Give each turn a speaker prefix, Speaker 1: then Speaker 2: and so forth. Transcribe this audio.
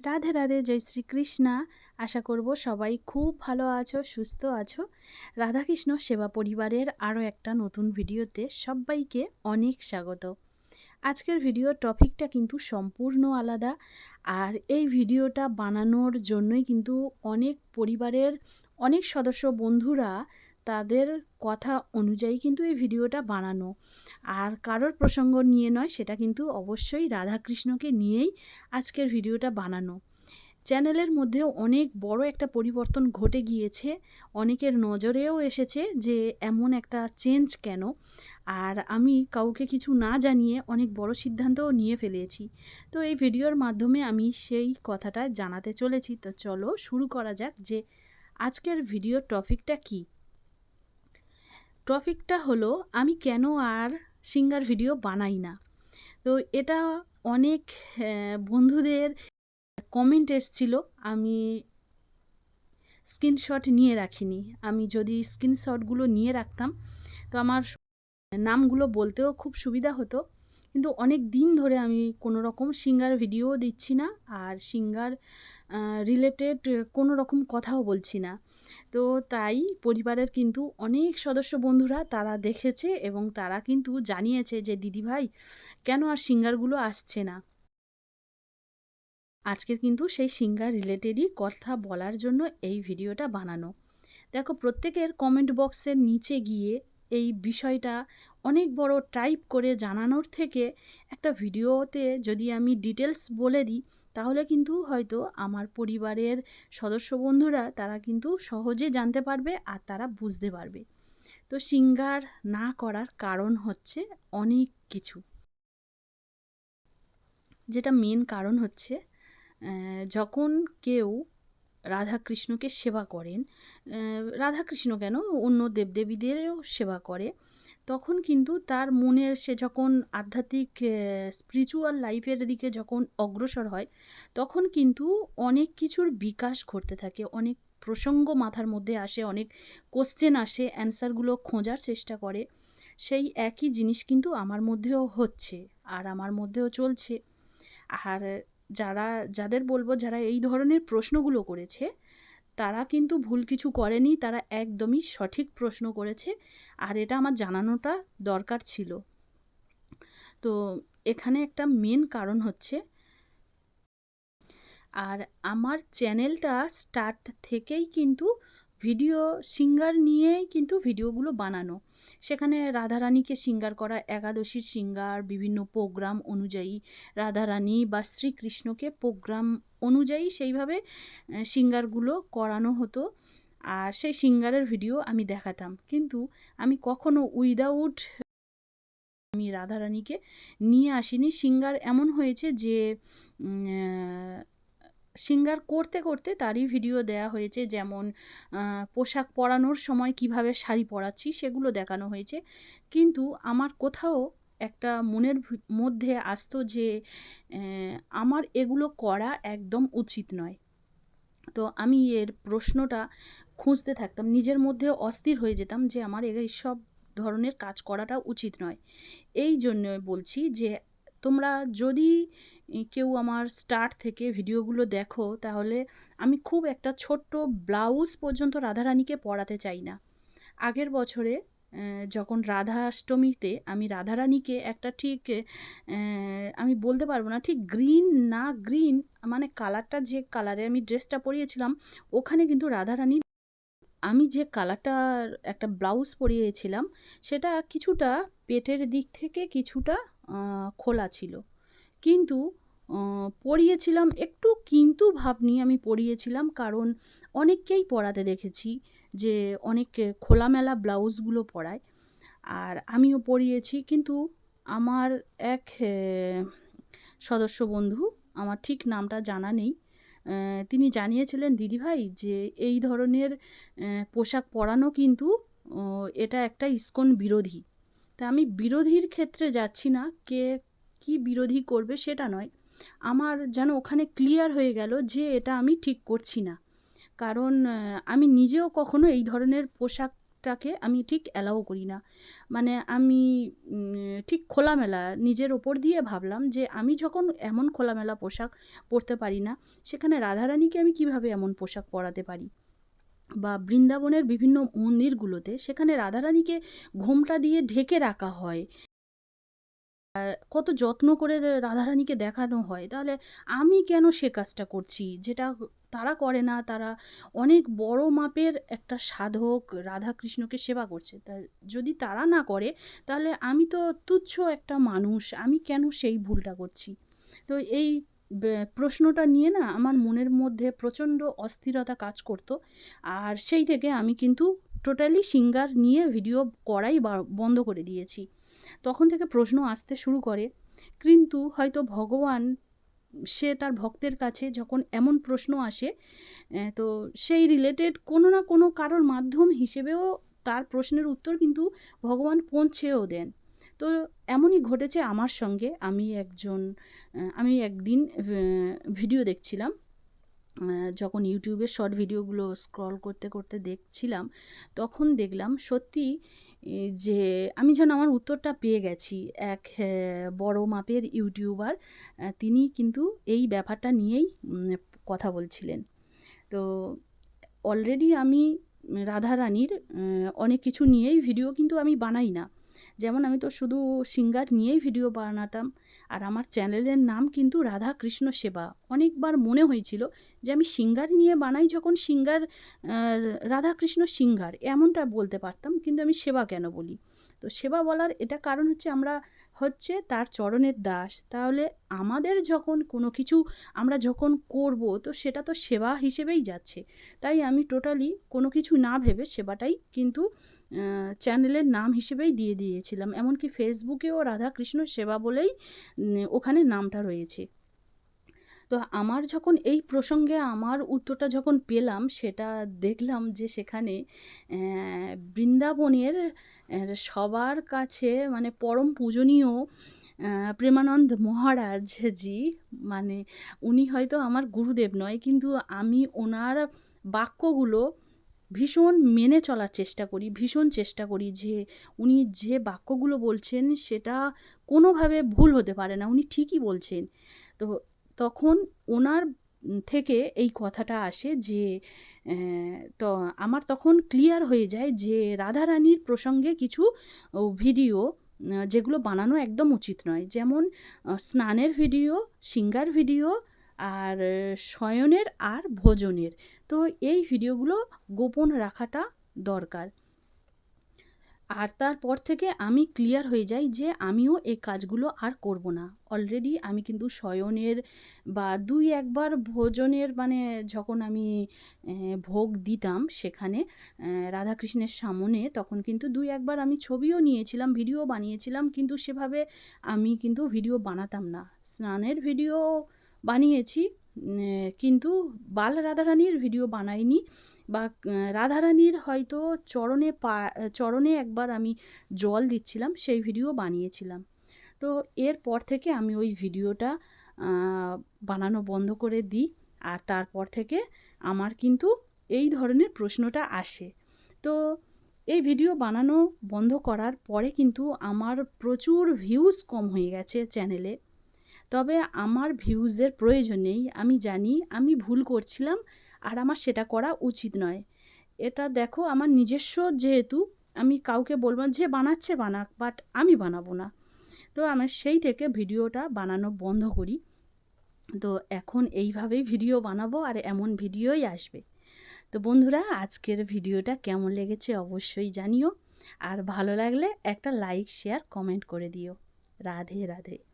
Speaker 1: রাধে রাধে, জয় শ্রীকৃষ্ণা। আশা করব সবাই খুব ভালো আছো, সুস্থ আছো। রাধাকৃষ্ণ সেবা পরিবারের আরও একটা নতুন ভিডিওতে সবাইকে অনেক স্বাগত। আজকের ভিডিওর টপিকটা কিন্তু সম্পূর্ণ আলাদা। আর এই ভিডিওটা বানানোর জন্যই কিন্তু অনেক পরিবারের অনেক সদস্য বন্ধুরা তাদের কথা অনুযায়ী কিন্তু এই ভিডিওটা বানানো। আর কারোর প্রসঙ্গ নিয়ে নয়, সেটা কিন্তু অবশ্যই রাধাকৃষ্ণকে নিয়েই আজকের ভিডিওটা বানানো। চ্যানেলের মধ্যেও অনেক বড় একটা পরিবর্তন ঘটে গিয়েছে। অনেকের নজরেও এসেছে যে এমন একটা চেঞ্জ কেন? আর আমি কাউকে কিছু না জানিয়ে অনেক বড় সিদ্ধান্তও নিয়ে ফেলেছি। তো এই ভিডিওর মাধ্যমে আমি সেই কথাটা জানাতে চলেছি। তো চলো শুরু করা যাক যে আজকের ভিডিওর টপিকটা কী? টপিকটা হলো, আমি কেন আর সিঙ্গার ভিডিও বানাই না? তো এটা অনেক বন্ধুদের কমেন্ট এসছিল, আমি স্ক্রিনশট নিয়ে রাখিনি। আমি যদি স্ক্রিনশটগুলো নিয়ে রাখতাম, তো আমার নামগুলো বলতেও খুব সুবিধা হতো। কিন্তু অনেক দিন ধরে আমি কোনো রকম সিঙ্গার ভিডিও দিচ্ছি না, আর সিঙ্গার রিলেটেড কোনো রকম কথাও বলছি না। তো তাই পরিবারের কিন্তু অনেক সদস্য বন্ধুরা তারা দেখেছে এবং তারা কিন্তু জানিয়েছে যে দিদিভাই কেন আর সিঙ্গারগুলো আসছে না? আজকের কিন্তু সেই সিঙ্গার রিলেটেডই কথা বলার জন্য এই ভিডিওটা বানানো। দেখো, প্রত্যেকের কমেন্ট বক্সের নিচে গিয়ে এই বিষয়টা অনেক বড় টাইপ করে জানানোর থেকে একটা ভিডিওতে যদি আমি ডিটেলস বলে দিই, তাহলে কিন্তু হয়তো আমার পরিবারের সদস্য বন্ধুরা তারা কিন্তু সহজে জানতে পারবে আর তারা বুঝতে পারবে। তো সিঙ্গার না করার কারণ হচ্ছে অনেক কিছু। যেটা মেন কারণ হচ্ছে যখন কেউ রাধাকৃষ্ণকে সেবা করেন। রাধাকৃষ্ণ কেন? অন্য দেবদেবীদেরও সেবা করে। তখন কিন্তু তার মনের সে যখন আধ্যাত্মিক স্পিরিচুয়াল লাইফের দিকে যখন অগ্রসর হয়, তখন কিন্তু অনেক কিছুর বিকাশ ঘটতে থাকে। অনেক প্রসঙ্গ মাথার মধ্যে আসে, অনেক কোশ্চেন আসে অ্যান্সারগুলো খোঁজার চেষ্টা করে। সেই একই জিনিস কিন্তু আমার মধ্যেও হচ্ছে আর আমার মধ্যেও চলছে। আর যারা, যাদের বলব যারা এই ধরনের প্রশ্নগুলো করেছে, তারা কিন্তু ভুল কিছু করেনি, তারা একদমই সঠিক প্রশ্ন করেছে, আর এটা আমার জানানোটা দরকার ছিল। তো এখানে একটা মেন কারণ হচ্ছে, আর আমার চ্যানেলটা স্টার্ট থেকেই কিন্তু ভিডিও সিঙ্গার নিয়েই কিন্তু ভিডিওগুলো বানানো। সেখানে রাধারানীকে সিঙ্গার করা, একাদশীর সিঙ্গার, বিভিন্ন প্রোগ্রাম অনুযায়ী রাধারানী বা শ্রীকৃষ্ণকে প্রোগ্রাম অনুযায়ী সেইভাবে সিঙ্গারগুলো করানো হতো। আর সেই সিঙ্গারের ভিডিও আমি দেখাতাম। কিন্তু আমি কখনো উইদাউট আমি রাধারানীকে নিয়ে আসিনি। সিঙ্গার এমন হয়েছে যে সিঙ্গার করতে করতে তারই ভিডিও দেয়া হয়েছে যেমন পোশাক পরানোর সময় কীভাবে শাড়ি পরাচ্ছি সেগুলো দেখানো হয়েছে। কিন্তু আমার কোথাও একটা মনের মধ্যে আসতো যে আমার এগুলো করা একদম উচিত নয়। তো আমি এর প্রশ্নটা খুঁজতে থাকতাম, নিজের মধ্যে অস্থির হয়ে যেতাম যে আমার এই সব ধরনের কাজ করাটা উচিত নয়। এই জন্য বলছি যে, তোমরা যদি কেউ আমার স্টার্ট থেকে ভিডিওগুলো দেখো, তাহলে আমি খুব একটা ছোট্ট ব্লাউজ পর্যন্ত রাধারানীকে পরাতে চাই না। আগের বছরে যখন রাধাষ্টমীতে আমি রাধারানীকে একটা ঠিক আমি বলতে পারব না, ঠিক গ্রিন না গ্রিন মানে কালারটা যে কালারে আমি ড্রেসটা পরিয়েছিলাম, ওখানে কিন্তু রাধারানী, আমি যে কালারটার একটা ব্লাউজ পরিয়েছিলাম, সেটা কিছুটা পেটের দিক থেকে কিছুটা খোলা ছিল। কিন্তু পরিয়েছিলাম একটু কিন্তু ভাব নিয়ে আমি পরিয়েছিলাম কারণ অনেককেই পরাতে দেখেছি যে অনেক খোলামেলা ব্লাউজগুলো পরায় আর আমিও পরিয়েছি কিন্তু আমার এক সদস্য বন্ধু, আমার ঠিক নামটা জানা নেই তিনি জানিয়েছিলেন দিদিভাই যে এই ধরনের পোশাক পরানো কিন্তু এটা একটা ইস্কন বিরোধী। তা আমি বিরোধীর ক্ষেত্রে যাচ্ছি না, কে কি বিরোধী করবে সেটা নয়। আমার যেন ওখানে ক্লিয়ার হয়ে গেল যে এটা আমি ঠিক করছি না। কারণ আমি নিজেও কখনো এই ধরনের পোশাক পোশাকটাকে আমি ঠিক অ্যালাউ করি না। মানে আমি ঠিক খোলামেলা নিজের ওপর দিয়ে ভাবলাম যে আমি যখন এমন খোলামেলা পোশাক পরতে পারি না, সেখানে রাধারানীকে আমি কীভাবে এমন পোশাক পরাতে পারি? বা বৃন্দাবনের বিভিন্ন মন্দিরগুলোতে সেখানে রাধারানীকে ঘোমটা দিয়ে ঢেকে রাখা হয়। কত যত্ন করে রাধারানীকে দেখানো হয়। তাহলে আমি কেন সে কাজটা করছি? যেটা তারা করে না, তারা অনেক বড় মাপের একটা সাধক রাধাকৃষ্ণকে সেবা করছে। তা যদি তারা না করে, তাহলে আমি তো তুচ্ছ একটা মানুষ, আমি কেন সেই ভুলটা করছি? তো এই প্রশ্নটা নিয়ে না আমার মনের মধ্যে প্রচণ্ড অস্থিরতা কাজ করতো। আর সেই থেকে আমি কিন্তু টোটালি সিঙ্গার নিয়ে ভিডিও করাই বন্ধ করে দিয়েছি। তখন থেকে প্রশ্ন আসতে শুরু করে। কিন্তু হয়তো ভগবান, সে তার ভক্তের কাছে যখন এমন প্রশ্ন আসে তো সেই রিলেটেড কোনো না কোনো কারোর মাধ্যম হিসেবেও তার প্রশ্নের উত্তর কিন্তু ভগবান পৌঁছেও দেন। তো এমনই ঘটেছে আমার সঙ্গে। আমি একজন আমি একদিন ভিডিও দেখছিলাম। যখন ইউটিউবে শর্ট ভিডিওগুলো স্ক্রল করতে করতে দেখছিলাম, তখন দেখলাম সত্যি যে আমি যেন আমার উত্তরটা পেয়ে গেছি। এক বড় মাপের ইউটিউবার তিনি কিন্তু এই ব্যাপারটা নিয়েই কথা বলছিলেন। তো অলরেডি আমি রাধারানীর অনেক কিছু নিয়েই ভিডিও কিন্তু আমি বানাই না। যেমন আমি তো শুধু সিঙ্গার নিয়েই ভিডিও বানাতাম, আর আমার চ্যানেলের নাম কিন্তু রাধা কৃষ্ণ সেবা। অনেকবার মনে হয়েছিল যে আমি সিঙ্গার নিয়ে বানাই যখন সিঙ্গার রাধাকৃষ্ণ সিঙ্গার, এমনটা বলতে পারতাম, কিন্তু আমি সেবা কেন বলি? তো সেবা বলার এটা কারণ হচ্ছে আমরা হচ্ছে তার চরণের দাস। তাহলে আমাদের যখন কোনো কিছু আমরা যখন করব, তো সেটা তো সেবা হিসেবেই যাচ্ছে। তাই আমি টোটালি কোনো কিছু না ভেবে সেবাটাই কিন্তু চ্যানেলের নাম হিসেবেই দিয়ে দিয়েছিলাম। এমনকি ফেসবুকেও রাধাকৃষ্ণ সেবা বলেই ওখানে নামটা রয়েছে। তো আমার যখন এই প্রসঙ্গে আমার উত্তরটা যখন পেলাম, সেটা দেখলাম যে সেখানে বৃন্দাবনের সবার কাছে মানে পরম পূজনীয় প্রেমানন্দ মহারাজ জি মানে উনি হয়তো আমার গুরুদেব নয়, কিন্তু আমি ওনার বাক্যগুলো ভীষণ মেনে চলার চেষ্টা করি, ভীষণ চেষ্টা করি যে উনি যে বাক্যগুলো বলছেন সেটা কোনোভাবে ভুল হতে পারে না, উনি ঠিকই বলছেন। তো তখন ওনার থেকে এই কথাটা আসে যে তো আমার তখন ক্লিয়ার হয়ে যায় যে রাধারানীর প্রসঙ্গে কিছু ভিডিও যেগুলো বানানো একদম উচিত নয়। যেমন স্নানের ভিডিও, সিঙ্গার ভিডিও আর শয়নের আর ভোজনের। তো এই ভিডিওগুলো গোপন রাখাটা দরকার। আর তারপর থেকে আমি ক্লিয়ার হয়ে যাই যে আমিও এই কাজগুলো আর করব না। অলরেডি আমি কিন্তু শয়নের বা দুই একবার ভোজনের মানে যখন আমি ভোগ দিতাম সেখানে রাধাকৃষ্ণের সামনে তখন কিন্তু দুই একবার আমি ছবিও নিয়েছিলাম, ভিডিও বানিয়েছিলাম, কিন্তু সেভাবে আমি কিন্তু ভিডিও বানাতাম না। স্নানের ভিডিও বানিয়েছি কিন্তু বাল রাধারানীর ভিডিও বানাইনি বা রাধারানীর হয়তো চরণে পা, চরণে একবার আমি জল দিচ্ছিলাম, সেই ভিডিও বানিয়েছিলাম। তো এরপর থেকে আমি ওই ভিডিওটা বানানো বন্ধ করে দিই আর তারপর থেকে আমার কিন্তু এই ধরনের প্রশ্নটা আসে। তো এই ভিডিও বানানো বন্ধ করার পরে কিন্তু আমার প্রচুর ভিউজ কম হয়ে গেছে চ্যানেলে তবে আমার ভিউজের প্রয়োজন নেই, আমি জানি, আমি ভুল করছিলাম আর আমার সেটা করা উচিত নয়। এটা দেখো আমার নিজস্ব যেহেতু, আমি কাউকে বলব যে বানাচ্ছে বানাক বাট আমি বানাবো না। তো আমার সেই থেকে ভিডিওটা বানানো বন্ধ করি। তো এখন এইভাবেই ভিডিও বানাবো আর এমন ভিডিওই আসবে। তো বন্ধুরা, আজকের ভিডিওটা কেমন লেগেছে অবশ্যই জানিও। আর ভালো লাগলে একটা লাইক শেয়ার কমেন্ট করে দিও। রাধে রাধে।